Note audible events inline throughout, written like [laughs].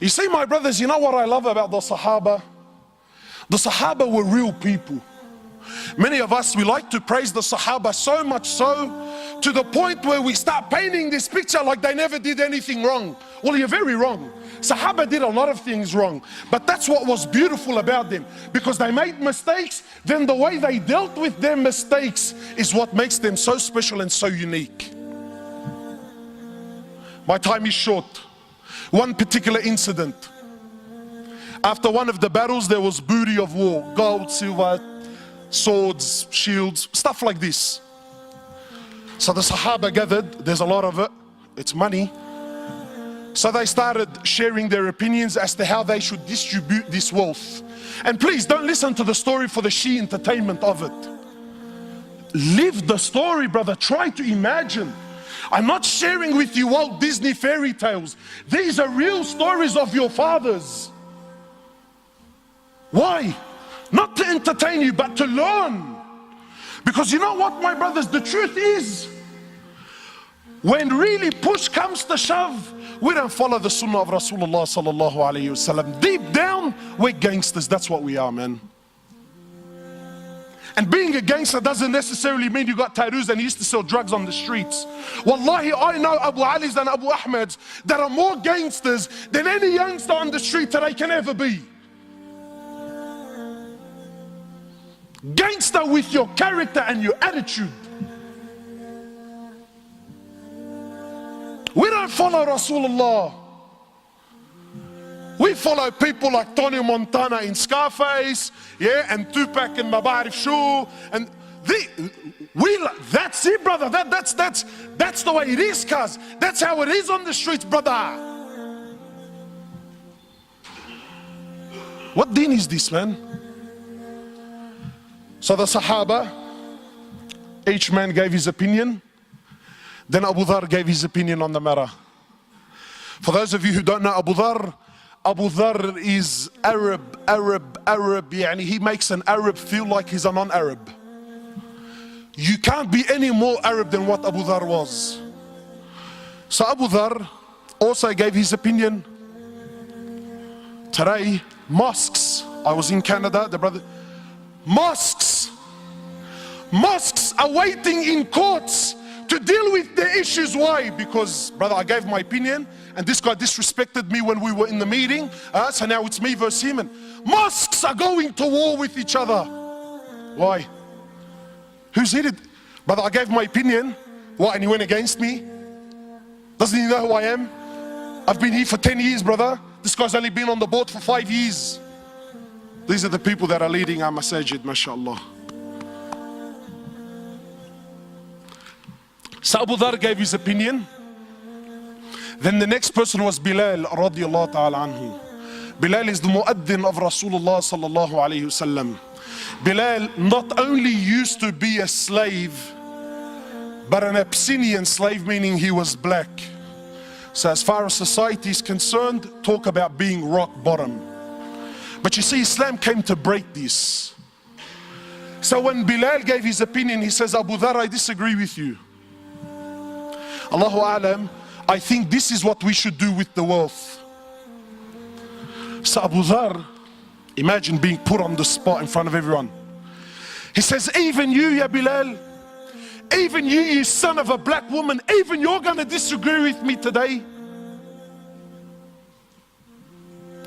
You see, my brothers, you know what I love about the Sahaba? The Sahaba were real people. Many of us, we like to praise the Sahaba so much so to the point where we start painting this picture like they never did anything wrong. Well, you're very wrong. Sahaba did a lot of things wrong, but that's what was beautiful about them because they made mistakes. Then the way they dealt with their mistakes is what makes them so special and so unique. My time is short. One particular incident. After one of the battles, there was booty of war gold, silver, swords, shields, stuff like this. So the Sahaba gathered, there's a lot of it, it's money. So they started sharing their opinions as to how they should distribute this wealth. And please don't listen to the story for the she entertainment of it. Live the story, brother. Try to imagine. I'm not sharing with you Walt Disney fairy tales. These are real stories of your fathers. Why? Not to entertain you, but to learn. Because you know what, my brothers, the truth is, when really push comes to shove, we don't follow the sunnah of Rasulullah sallallahu alayhi wasallam. Deep down, we're gangsters. That's what we are, man. And being a gangster doesn't necessarily mean you got tattoos and you used to sell drugs on the streets. Wallahi, I know Abu Ali's and Abu Ahmed's that are more gangsters than any youngster on the street today can ever be. Gangster with your character and your attitude. We don't follow Rasulullah. We follow people like Tony Montana in Scarface, yeah, and Tupac in Mabarif Shoe, and the, we, that's it, brother. That, that's, that's, that's the way it is, cuz. That's how it is on the streets, brother. What deen is this, man? So the Sahaba, each man gave his opinion. Then Abu Dhar gave his opinion on the matter. For those of you who don't know Abu Dhar, Abu Dhar is Arab, Arab, Arab. Yani he makes an Arab feel like he's a non-Arab. You can't be any more Arab than what Abu Dhar was. So Abu Dhar also gave his opinion. Today, mosques. I was in Canada, the brother. Mosques. Mosques are waiting in courts to deal with the issues. Why? Because, brother, I gave my opinion and this guy disrespected me when we were in the meeting. Uh, so now it's me versus him. And mosques are going to war with each other. Why? Who's hit it? Brother, I gave my opinion. What? And he went against me? Doesn't he know who I am? I've been here for 10 years, brother. This guy's only been on the board for five years. These are the people that are leading our masajid, mashallah. So Abu Dhar gave his opinion. Then the next person was Bilal radiallahu ta'ala anhu. Bilal is the muaddin of Rasulullah sallallahu alayhi wasallam. Bilal not only used to be a slave, but an Abyssinian slave, meaning he was black. So as far as society is concerned, talk about being rock bottom. But you see, Islam came to break this. So when Bilal gave his opinion, he says, Abu Dhar, I disagree with you. Allahu Alam, I think this is what we should do with the wealth. So Abu Dhar, imagine being put on the spot in front of everyone. He says, even you, Ya Bilal, even you, you son of a black woman, even you're going to disagree with me today.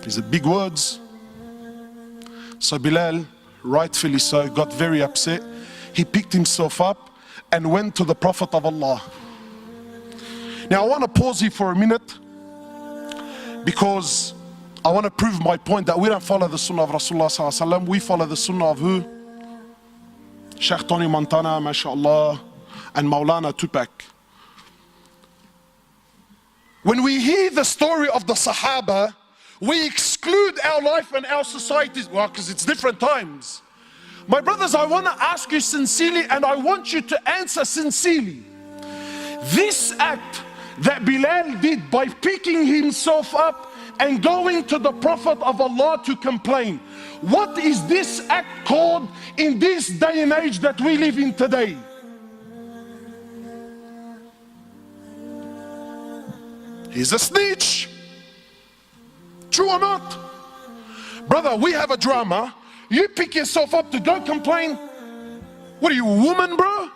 These are big words. So Bilal, rightfully so, got very upset. He picked himself up and went to the Prophet of Allah. Now I want to pause here for a minute because I want to prove my point that we don't follow the Sunnah of Rasulullah we follow the Sunnah of who? Sheikh Tony Montana, mashallah, and Maulana Tupac. When we hear the story of the Sahaba, we exclude our life and our societies, well, because it's different times. My brothers, I want to ask you sincerely, and I want you to answer sincerely. This act that Bilal did by picking himself up and going to the Prophet of Allah to complain. What is this act called in this day and age that we live in today? He's a snitch. True or not? Brother, we have a drama. You pick yourself up to go complain. What are you, woman, bro?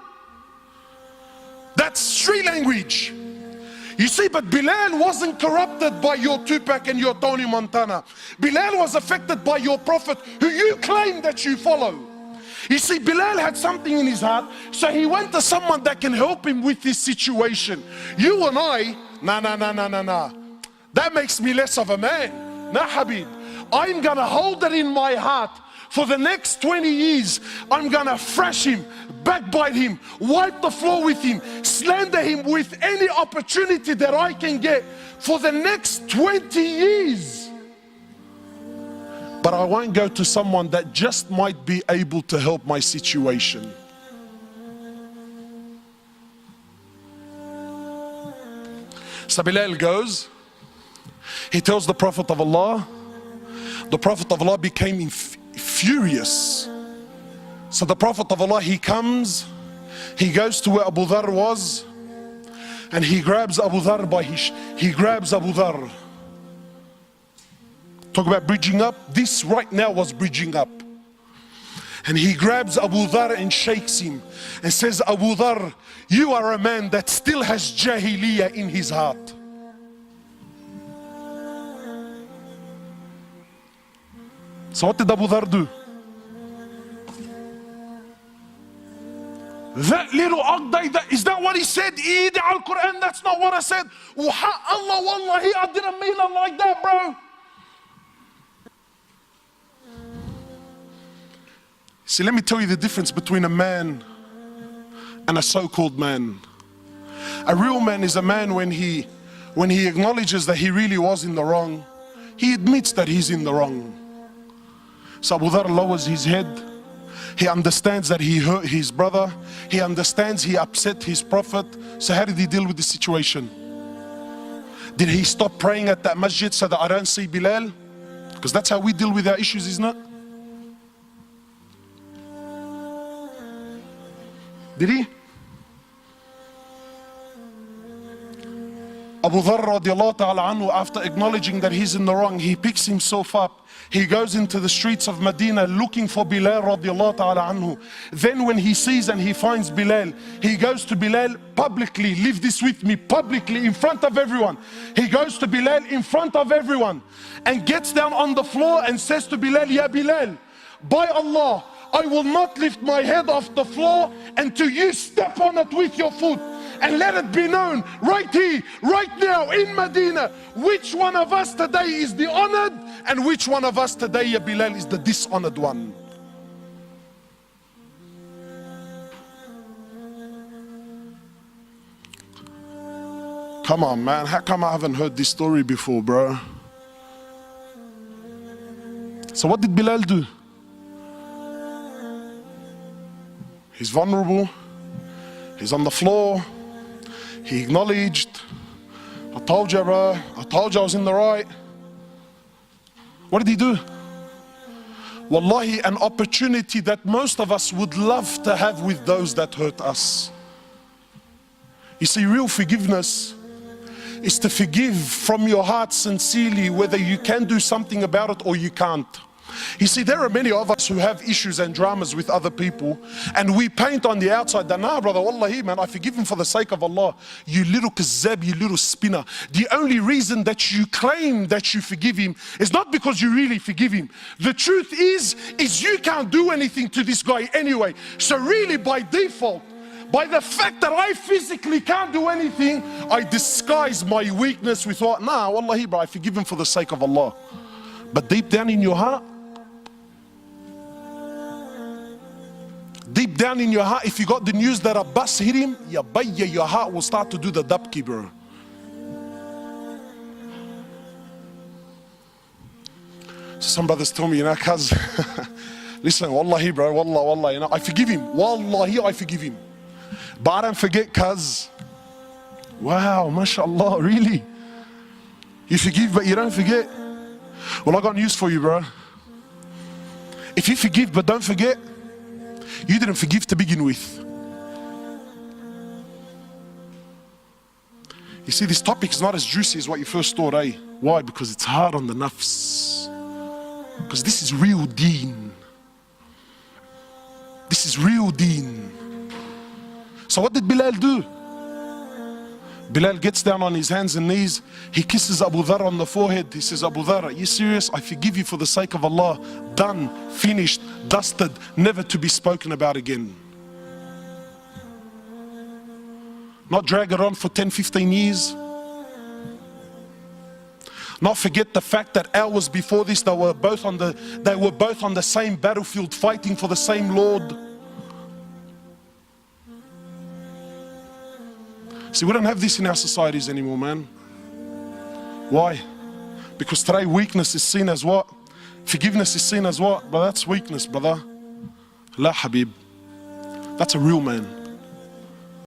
That's street language. You see, but Bilal wasn't corrupted by your Tupac and your Tony Montana. Bilal was affected by your prophet who you claim that you follow. You see, Bilal had something in his heart, so he went to someone that can help him with this situation. You and I, nah, nah, nah, nah, nah, nah. That makes me less of a man. Nah, Habib. I'm gonna hold it in my heart for the next 20 years. I'm gonna thrash him, backbite him, wipe the floor with him, slander him with any opportunity that I can get for the next 20 years. But I won't go to someone that just might be able to help my situation. So Bilal goes, he tells the Prophet of Allah, the Prophet of Allah became furious. So the Prophet of Allah, he comes, he goes to where Abu Dhar was, and he grabs Abu Dhar by his, he grabs Abu Dhar. Talk about bridging up. This right now was bridging up. And he grabs Abu Dhar and shakes him and says, Abu Dhar, you are a man that still has jahiliyyah in his heart. So what did Abu Dhar do? That little Aqday, that, is that what he said? Eid al Quran, that's not what I said. Allah, wallahi, I didn't mean it like that, bro. See, let me tell you the difference between a man and a so-called man. A real man is a man when he when he acknowledges that he really was in the wrong, he admits that he's in the wrong. So Abu Dhar lowers his head. He understands that he hurt his brother. He understands he upset his prophet. So how did he deal with the situation? Did he stop praying at that masjid so that I don't see Bilal? Because that's how we deal with our issues, isn't it? Did he? Abu Dharr anhu, after acknowledging that he's in the wrong, he picks himself up. He goes into the streets of Medina looking for Bilal anhu. Then when he sees and he finds Bilal, he goes to Bilal publicly, leave this with me, publicly in front of everyone. He goes to Bilal in front of everyone and gets down on the floor and says to Bilal, Ya Bilal, by Allah, I will not lift my head off the floor until you step on it with your foot. And let it be known right here, right now in Medina, which one of us today is the honored and which one of us today, Ya Bilal, is the dishonored one. Come on, man. How come I haven't heard this story before, bro? So, what did Bilal do? He's vulnerable. He's on the floor. He acknowledged, I told you, bro. I told you I was in the right. What did he do? Wallahi, an opportunity that most of us would love to have with those that hurt us. You see, real forgiveness is to forgive from your heart sincerely, whether you can do something about it or you can't. You see, there are many of us who have issues and dramas with other people, and we paint on the outside that, nah, brother, wallahi, man, I forgive him for the sake of Allah. You little kazzab, you little spinner. The only reason that you claim that you forgive him is not because you really forgive him. The truth is, is you can't do anything to this guy anyway. So really, by default, by the fact that I physically can't do anything, I disguise my weakness with what? Nah, wallahi, bro, I forgive him for the sake of Allah. But deep down in your heart, Down in your heart, if you got the news that a bus hit him, ya bayya, your heart will start to do the dabki, bro. So some brothers told me, you know, cuz, [laughs] listen, wallahi, bro, wallah, wallah, you know, I forgive him. Wallahi, I forgive him. But I don't forget, cuz. Wow, mashallah, really? You forgive, but you don't forget. Well, I got news for you, bro. If you forgive but don't forget, you didn't forgive to begin with. You see, this topic is not as juicy as what you first thought, eh? Why? Because it's hard on the nafs. Because this is real deen. This is real deen. So what did Bilal do? Bilal gets down on his hands and knees. He kisses Abu Dhar on the forehead. He says, Abu Dhar, are you serious? I forgive you for the sake of Allah. Done, finished, dusted, never to be spoken about again. Not drag it on for 10, 15 years. Not forget the fact that hours before this they were both on the they were both on the same battlefield fighting for the same Lord. See, we don't have this in our societies anymore, man. Why? Because today weakness is seen as what? Forgiveness is seen as what? But that's weakness, brother. La Habib. That's a real man.